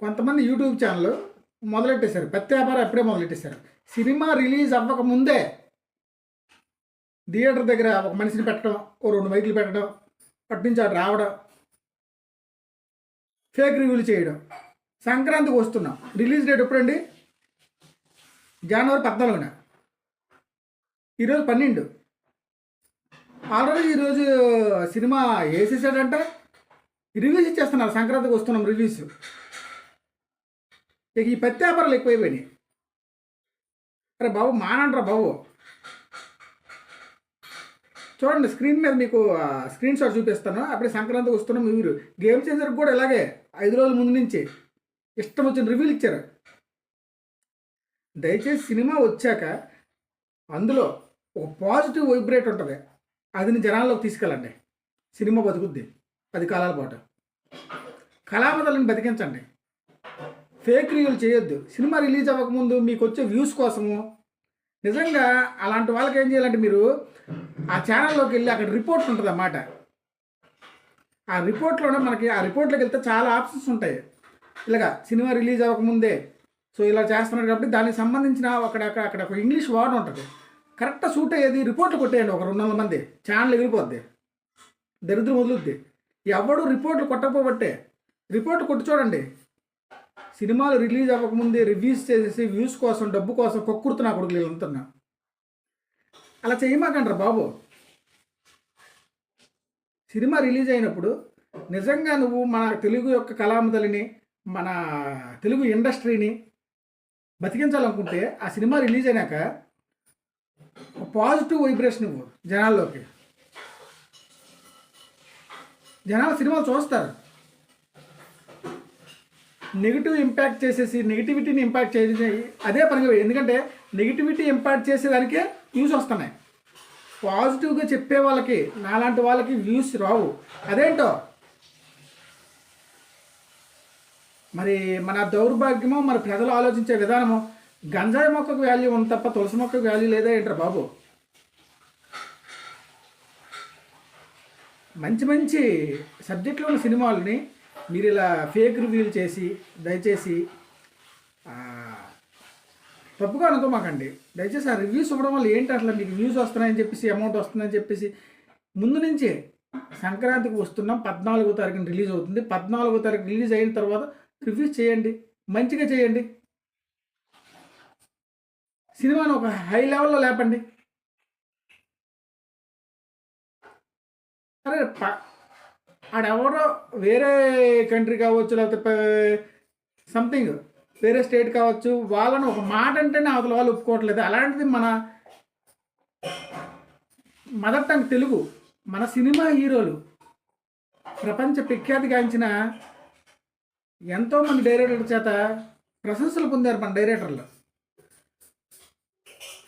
కొంతమంది YouTube channel మొదలెట్టేశారు. పెద్ద వ్యాపారం అప్పుడే మొదలెట్టేశారు. సినిమా రిలీజ్ అవ్వక ముందే థియేటర్ దగ్గర ఒక మనిషిని పెట్టడం ఓ రెండు మైకులు పెట్టడం అటు నుంచి అటు రావడం ఫేక్ రివ్యూలు చేయడం సంక్రాంతికి వస్తున్నాం. రిలీజ్ డేట్ ఎప్పుడండి? జనవరి పద్నాలుగున. ఈరోజు పన్నెండు. ఆల్రెడీ ఈరోజు సినిమా వేసేసాడంటే. రివ్యూస్ ఇచ్చేస్తున్నారు. సంక్రాంతికి వస్తున్నాం రివ్యూస్. ఇక ఈ పత్తి వ్యాపారాలు ఎక్కువైపోయినాయి. అరే బాబు మానండ్రా బాబు. చూడండి స్క్రీన్ మీద మీకు స్క్రీన్ షాట్ చూపిస్తాను. అప్పుడే సంక్రాంతికి వస్తున్నాం మీరు గేమ్ చేంజర్ కూడా ఇలాగే ఐదు రోజుల ముందు నుంచి ఇష్టం వచ్చిన రివ్యూలు ఇచ్చారు. దయచేసి సినిమా వచ్చాక అందులో ఒక పాజిటివ్ వైబ్రేట్ ఉంటుంది. అదిని జనాల్లోకి తీసుకెళ్ళండి. సినిమా బతుకుద్ది. పది కాలాల పాటు. కళాపదలను బతికించండి. ఫేక్ రివ్యూలు చేయొద్దు. సినిమా రిలీజ్ అవ్వకముందు మీకు వచ్చే వ్యూస్ కోసము. నిజంగా అలాంటి వాళ్ళకి ఏం చేయాలంటే మీరు ఆ ఛానల్లోకి వెళ్ళి అక్కడ రిపోర్ట్ ఉంటుంది అన్నమాట ఆ రిపోర్ట్లోనే మనకి ఆ రిపోర్ట్లోకి వెళ్తే చాలా ఆప్షన్స్ ఉంటాయి. ఇలాగా సినిమా రిలీజ్ అవ్వకముందే. సో ఇలా చేస్తున్నారు కాబట్టి దానికి సంబంధించిన అక్కడ అక్కడ అక్కడ ఒక ఇంగ్లీష్ వర్డ్ ఉంటుంది. కరెక్ట్ సూట్ అయ్యేది రిపోర్ట్లు కొట్టేయండి ఒక రెండు వందల మంది. ఛానల్ ఎగిరిపోద్ది. దరిద్రం వదులుద్ది. ఎవడు రిపోర్ట్లు కొట్టకపోబట్టే రిపోర్ట్ కొట్టి చూడండి. సినిమాలు రిలీజ్ అవ్వకముందే రివ్యూస్ చేసేసి వ్యూస్ కోసం డబ్బు కోసం కొక్కుడుతున్నా కొడుకులు వెళ్తున్నా అలా చేయమాకండ్రా బాబు. సినిమా రిలీజ్ అయినప్పుడు నిజంగా నువ్వు మన తెలుగు యొక్క కళామతలిని మన తెలుగు ఇండస్ట్రీని బతికించాలనుకుంటే ఆ సినిమా రిలీజ్ అయినాక పాజిటివ్ వైబ్రేషన్ ఇవ్వు జనాల్లోకి. జనాలు సినిమాలు చూస్తారు. నెగిటివ్ ఇంపాక్ట్ చేసేసి నెగిటివిటీని ఇంపాక్ట్ చేసి అదే పనిగా ఎందుకంటే నెగిటివిటీ ఇంపాక్ట్ చేసేదానికే వ్యూస్ వస్తున్నాయి. పాజిటివ్గా చెప్పే వాళ్ళకి నాలాంటి వాళ్ళకి వ్యూస్ రావు. అదేంటో? మరి మన దౌర్భాగ్యమో మన ప్రజలు ఆలోచించే విధానము గంజాయి మొక్కకు వాల్యూ ఉంది తప్ప తులసి మొక్కకు వాల్యూ లేదా ఏంటారు బాబు? మంచి మంచి సబ్జెక్టులో ఉన్న సినిమాలని మీరు ఇలా ఫేక్ రివ్యూలు చేసి దయచేసి తప్పుగా అనుకోమాకండి. దయచేసి ఆ రివ్యూస్ ఇవ్వడం వల్ల ఏంటి అట్లా మీకు వ్యూస్ వస్తున్నాయని చెప్పేసి అమౌంట్ వస్తుందని చెప్పేసి ముందు నుంచే సంక్రాంతికి వస్తున్నాం పద్నాలుగో తారీఖున రిలీజ్ అవుతుంది. పద్నాలుగో తారీఖు రిలీజ్ అయిన తర్వాత రివ్యూస్ చేయండి మంచిగా చేయండి. సినిమాను ఒక హై లెవెల్లో లేపండి. అరే ప- ఆడెవరో వేరే కంట్రీ కావచ్చు లేకపోతే సంథింగ్ వేరే స్టేట్ కావచ్చు వాళ్ళని ఒక మాట అంటేనే అవతల వాళ్ళు ఒప్పుకోవట్లేదు. అలాంటిది మన మదర్ టంగ్ తెలుగు మన సినిమా హీరోలు ప్రపంచ ప్రఖ్యాతిగాంచిన ఎంతోమంది డైరెక్టర్ల చేత ప్రశంసలు పొందారు మన డైరెక్టర్లు.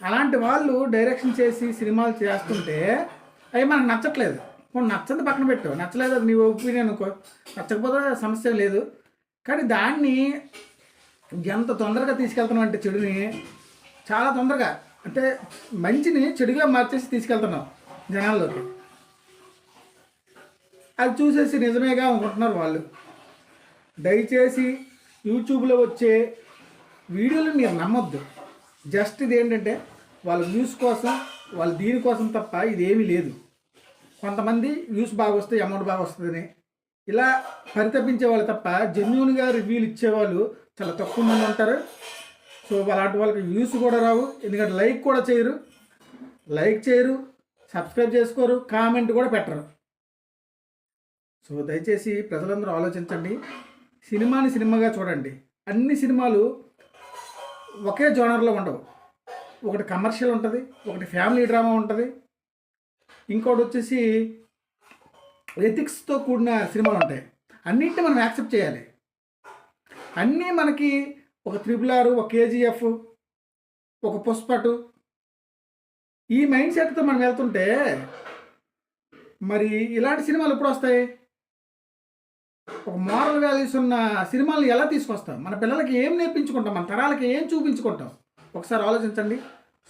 అలాంటి వాళ్ళు డైరెక్షన్ చేసి సినిమాలు చేస్తుంటే అవి మనకు నచ్చట్లేదు. పోనీ నచ్చదు పక్కన పెట్టు. నచ్చలేదు అది నీ ఒపీనియన్ అనుకో. నచ్చకపోతే సమస్య లేదు. కానీ దాన్ని ఎంత తొందరగా తీసుకెళ్తున్నావు అంటే చెడుని చాలా తొందరగా. అంటే మంచిని చెడుగా మార్చేసి తీసుకెళ్తున్నాం జనాల్లోకి. అది చూసేసి నిజమేగా అనుకుంటున్నారు వాళ్ళు. దయచేసి యూట్యూబ్లో వచ్చే వీడియోలు మీరు నమ్మొద్దు. జస్ట్ ఇది ఏంటంటే వాళ్ళ వ్యూస్ కోసం వాళ్ళ దీనికోసం తప్ప ఇదేమీ లేదు. కొంతమంది వ్యూస్ బాగా వస్తాయి అమౌంట్ బాగా వస్తుందని. ఇలా పరితపించే వాళ్ళు తప్ప జెన్యున్గా రివ్యూలు ఇచ్చేవాళ్ళు చాలా తక్కువ మంది ఉంటారు. సో అలాంటి వాళ్ళకి వ్యూస్ కూడా రావు. ఎందుకంటే లైక్ కూడా చేయరు. లైక్ చేయరు. సబ్స్క్రైబ్ చేసుకోరు. కామెంట్ కూడా పెట్టరు. సో దయచేసి ప్రజలందరూ ఆలోచించండి. సినిమాని సినిమాగా చూడండి. అన్ని సినిమాలు ఒకే జోనర్లో ఉండవు. ఒకటి కమర్షియల్ ఉంటుంది ఒకటి ఫ్యామిలీ డ్రామా ఉంటుంది. ఇంకోటి వచ్చేసి ఎథిక్స్తో కూడిన సినిమాలు ఉంటాయి అన్నింటినీ మనం యాక్సెప్ట్ చేయాలి. అన్నీ మనకి ఒక త్రిబుల్ ఆర్ ఒక కేజీఎఫ్ ఒక పుష్పటు. ఈ మైండ్ సెట్తో మనం వెళ్తుంటే మరి ఇలాంటి సినిమాలు ఎప్పుడు వస్తాయి ఒక మోరల్ వాల్యూస్ ఉన్న సినిమాలను ఎలా తీసుకొస్తాం? మన పిల్లలకి ఏం నేర్పించుకుంటాం? మన తరాలకి ఏం చూపించుకుంటాం? ఒకసారి ఆలోచించండి.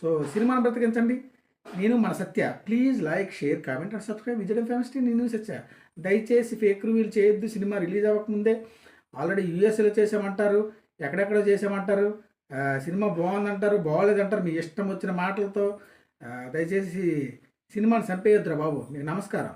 సో సినిమాను బ్రతికించండి. నేను మన Satya please like share comment and subscribe విజయడం famous నేను సత్య. దయచేసి ఫేక్ రివ్యూలు చేయొద్దు సినిమా రిలీజ్ అవ్వకముందే. ఆల్రెడీ యూఎస్ఏలో చేసామంటారు ఎక్కడెక్కడో చేసామంటారు సినిమా బాగుందంటారు బాగోలేదంటారు మీ ఇష్టం వచ్చిన మాటలతో. దయచేసి సినిమాని చంపేయొద్దురా బాబు మీకు నమస్కారం.